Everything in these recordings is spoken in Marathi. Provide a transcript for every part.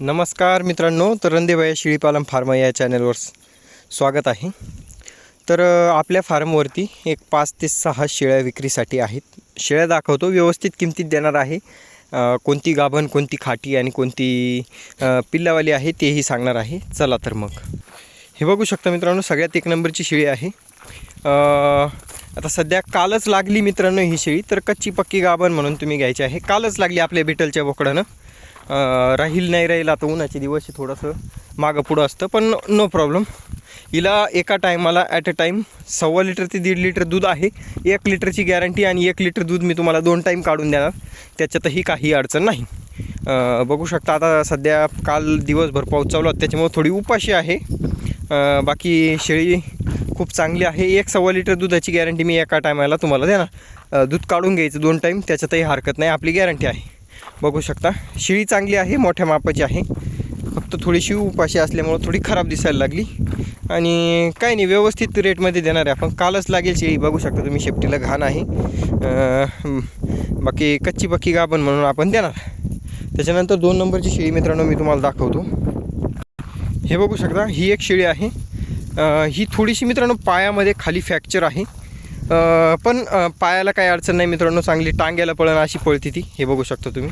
नमस्कार मित्रांनो तर रंदेबाया शेळीपालन फार्म या चॅनलवर स्वागत आहे. तर आपल्या फार्मवरती एक पाच ते सहा शेळ्या विक्रीसाठी आहेत. शेळ्या दाखवतो व्यवस्थित किमतीत देणार आहे. कोणती गाभण कोणती खाटी आणि कोणती पिल्लावाली आहे तेही सांगणार आहे. चला तर मग. हे बघू शकता मित्रांनो सगळ्यात एक नंबरची शेळी आहे. आता सध्या कालच लागली मित्रांनो ही शेळी तर कच्ची पक्की गाभण म्हणून तुम्ही घ्यायची आहे. कालच लागली आपल्या बिटलच्या बोकडानं. राहील नाही राहील आता उन्हाचे दिवस थोडंसं मागं पुढं असतं पण नो प्रॉब्लेम हिला एका टायमाला ॲट अ टाईम सव्वा लिटर ते दीड लिटर दूध आहे एक लिटरची गॅरंटी आणि एक लिटर दूध मी तुम्हाला दोन टाईम काढून देणार. त्याच्यातही काही अडचण नाही. बघू शकता आता सध्या काल दिवसभर पाऊस चालू होता त्याच्यामुळे थोडी उपाशी आहे. बाकी शेळी खूप चांगली आहे. एक सव्वा लिटर दुधाची गॅरंटी मी एका टायमाला तुम्हाला देणार. दूध काढून घ्यायचं दोन टाईम त्याच्यातही हरकत नाही. आपली गॅरंटी आहे. बघू शकता. शिळी चांगली आहे मोठ्या मापाची आहे. फक्त थोडीशी उपाशी असल्यामुळं थोडी खराब दिसायला लागली. आणि काही नाही व्यवस्थित रेटमध्ये देणार आहे आपण. कालच लागेल शेळी बघू शकता तुम्ही शेपटीला घाण आहे. बाकी कच्ची पक्की गाभण म्हणून आपण देणार. त्याच्यानंतर दोन नंबरची शेळी मित्रांनो मी तुम्हाला दाखवतो. हे बघू शकता ही एक शेळी आहे. ही थोडीशी मित्रांनो पायामध्ये खाली फ्रॅक्चर आहे. पण पायाला काही अडचण नाही मित्रांनो चांगली टांग्याला पळण अशी पळती ती. हे बघू शकता तुम्ही.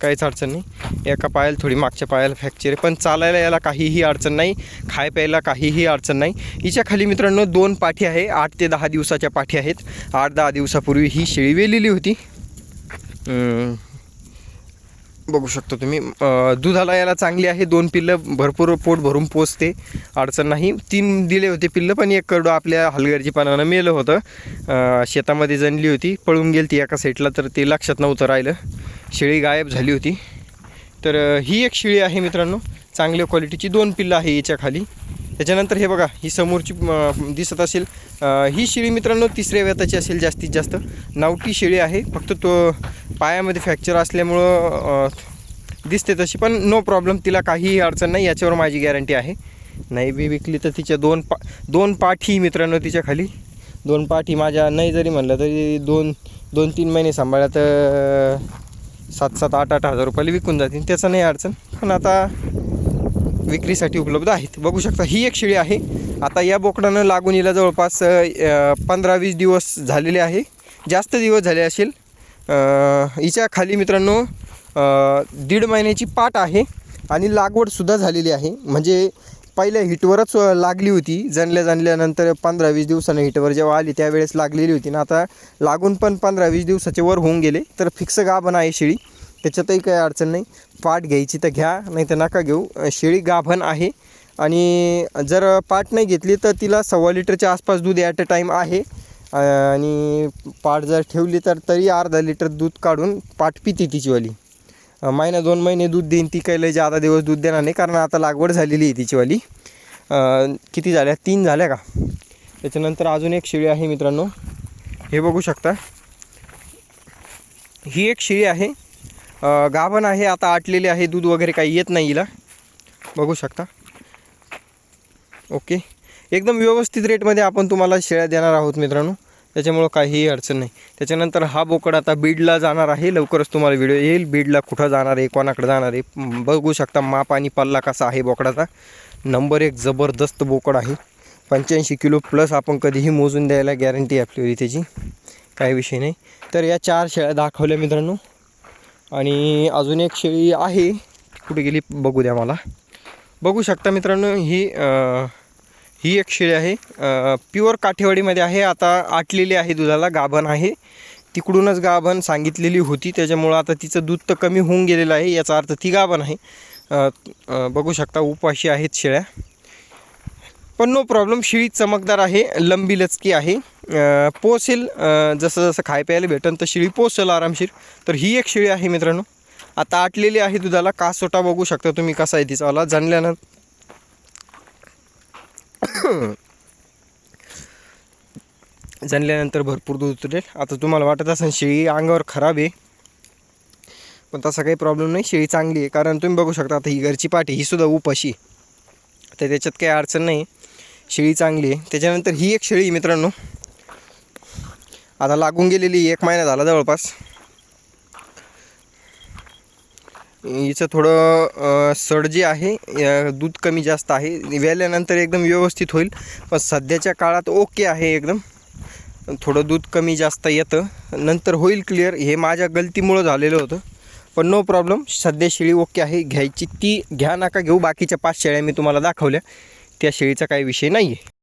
काहीच अडचण नाही. एका पायाला थोडी मागच्या पायाला फ्रॅक्चर आहे. पण चालायला याला काहीही अडचण नाही. खाय प्यायला काहीही अडचण नाही. हिच्या खाली मित्रांनो दोन पाठी आहे. आठ ते दहा दिवसाच्या पाठी आहेत. आठ दहा दिवसापूर्वी ही शेळी वेलेली होती. बघू शकता तुम्ही. दुधाला याला चांगली आहे. दोन पिल्लं भरपूर पोट भरून पोचते अडचण नाही. तीन दिले होते पिल्लं पण एक करडो आपल्या हलगर्जी पानानं मेलं होतं. शेतामध्ये जणली होती. पळून गेली ती एका साईडला तर ते लक्षात नव्हतं राहिलं. शेळी गायब झाली होती. तर ही एक शेळी आहे मित्रांनो. चांगल्या क्वालिटीची दोन पिल्लं आहे याच्या खाली. त्याच्यानंतर हे बघा ही समोरची दिसत असेल. ही शेळी मित्रांनो तिसऱ्या व्यताची असेल जास्तीत जास्त. नावटी शेळी आहे. फक्त तो पायामध्ये फ्रॅक्चर असल्यामुळं दिसते तशी पण नो प्रॉब्लेम तिला काहीही अडचण नाही. याच्यावर माझी गॅरंटी आहे. नाही बी विकली तर तिच्या दोन पा दोन पाठी मित्रांनो तिच्या खाली. दोन पाठी माझ्या नाही जरी म्हणलं तरी दोन दोन तीन महिने सांभाळल्या तर सात सात आठ आठ हजार रुपयाला विकून जातील. त्याचं नाही अडचण. पण आता विक्रीसाठी उपलब्ध आहेत. बघू शकता ही एक शेळी आहे. आता या बोकडानं लागून हिला जवळपास पंधरा वीस दिवस झालेले आहे. जास्त दिवस झाले असेल. हिच्या खाली मित्रांनो दीड महिन्याची पाट आहे आणि लागवडसुद्धा झालेली आहे. म्हणजे पहिल्या हिटवरच लागली होती. जणल्या जनल्यानंतर पंधरा वीस दिवसानं हिटवर जेव्हा आली त्यावेळेस लागलेली होती. ना आता लागून पण पंधरा वीस दिवसाचे वर होऊन गेले. तर फिक्स गाभण आहे शेळी. त्याच्यातही काही अडचण नाही. पाट घ्यायची तर घ्या नाही तर नका घेऊ. शेळी गाभण आहे. आणि जर पाट नाही घेतली तर तिला सव्वा लिटरच्या आसपास दूध ॲट अ टाईम आहे. आणि पाट जर ठेवली तर तरी अर्धा लिटर दूध काढून पाट पिते तिचीवाली महिना दोन महिने दूध देईन ती काही लय जादा दिवस दूध देणार नाही कारण आता लागवड झालेली आहे तिचीवाली किती झाल्या? तीन झाल्या का? त्याच्यानंतर अजून एक शेळी आहे मित्रांनो. हे बघू शकता. ही एक शेळी आहे. गाभण आहे आता आटलेले आहे दूध वगैरे काही येत नाही हिला. बघू शकता. ओके. एकदम व्यवस्थित रेटमध्ये आपण तुम्हाला शेळ्या देणार आहोत मित्रांनो. त्याच्यामुळं काहीही अडचण नाही. त्याच्यानंतर हा बोकड आता बीडला जाणार आहे. लवकरच तुम्हाला व्हिडिओ येईल. बीडला कुठं जाणार आहे कोणाकडे जाणार आहे बघू शकता माप आणि पल्ला कसा आहे बोकडाचा. नंबर एक जबरदस्त बोकड आहे. पंच्याऐंशी किलो प्लस आपण कधीही मोजून द्यायला गॅरंटी आपली होती त्याची काही विषय नाही. तर या चार शेळ्या दाखवल्या मित्रांनो. आणि अजून एक शेळी आहे. कुठे गेली? बघू द्या मला. बघू शकता मित्रांनो ही ही एक शेळी आहे. प्युअर काठेवाडीमध्ये आहे. आता आटलेली आहे दुधाला. गाभण आहे. तिकडूनच गाभण सांगितलेली होती. त्याच्यामुळं आता तिचं दूध तर कमी होऊन गेलेलं आहे. याचा अर्थ ती गाभण आहे. बघू शकता उपाशी आहेत शेळ्या. पण नो प्रॉब्लेम शेळी चमकदार आहे. लंबी लचकी आहे. पोसेल जसं जसं खाय प्यायला भेटेल तर शेळी पोसेल आरामशीर. तर ही एक शेळी आहे मित्रांनो. आता आटलेली आहे दुधाला. कासोटा बघू शकता तुम्ही कसा आहे तिचावाला जाणल्यानंतर जाणल्यानंतर भरपूर दूध उतरेल. आता तुम्हाला वाटत असेल शेळी अंगावर खराब आहे. पण तसा काही प्रॉब्लेम नाही. शेळी चांगली आहे. कारण तुम्ही बघू शकता आता ही घरची पाठी ही सुद्धा उपाशी आहे. तर त्याच्यात काही अडचण नाही. शेळी चांगली आहे. त्याच्यानंतर ही एक शेळी मित्रांनो. आता लागून गेलेली एक महिना झाला जवळपास. हिचं थोडं सड जे आहे दूध कमी जास्त आहे. व्याल्यानंतर एकदम व्यवस्थित होईल. पण सध्याच्या काळात ओके आहे एकदम. थोडं दूध कमी जास्त येतं. नंतर होईल क्लिअर. हे माझ्या गलतीमुळं झालेलं होतं. पण नो प्रॉब्लेम. सध्या शेळी ओके आहे. घ्यायची ती घ्या नका घेऊ. बाकीच्या पाच शेळ्या मी तुम्हाला दाखवल्या. त्या शेळीचा काही विषय नाही आहे